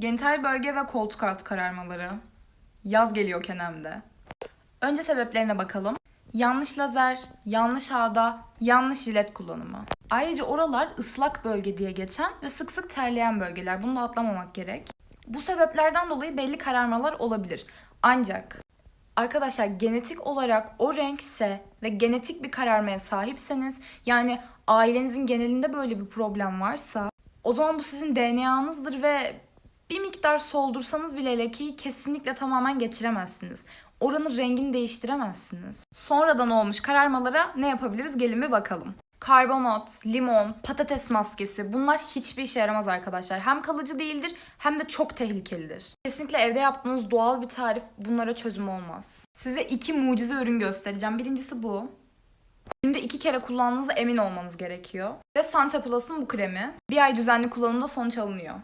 Genital bölge ve koltuk altı kararmaları. Yaz geliyor kenemde. Önce sebeplerine bakalım. Yanlış lazer, yanlış ağda, yanlış jilet kullanımı. Ayrıca oralar ıslak bölge diye geçen ve sık sık terleyen bölgeler. Bunu da atlamamak gerek. Bu sebeplerden dolayı belli kararmalar olabilir. Ancak arkadaşlar genetik olarak o renkse ve genetik bir kararmaya sahipseniz yani ailenizin genelinde böyle bir problem varsa o zaman bu sizin DNA'nızdır ve bir miktar soldursanız bile lekeyi kesinlikle tamamen geçiremezsiniz. Oranın rengini değiştiremezsiniz. Sonradan olmuş kararmalara ne yapabiliriz gelin bir bakalım. Karbonat, limon, patates maskesi bunlar hiçbir işe yaramaz arkadaşlar. Hem kalıcı değildir hem de çok tehlikelidir. Kesinlikle evde yaptığınız doğal bir tarif bunlara çözüm olmaz. Size iki mucize ürün göstereceğim. Birincisi bu. Günde iki kere kullandığınızda emin olmanız gerekiyor. Ve Sante Plus'ın bu kremi. Bir ay düzenli kullanımda sonuç alınıyor.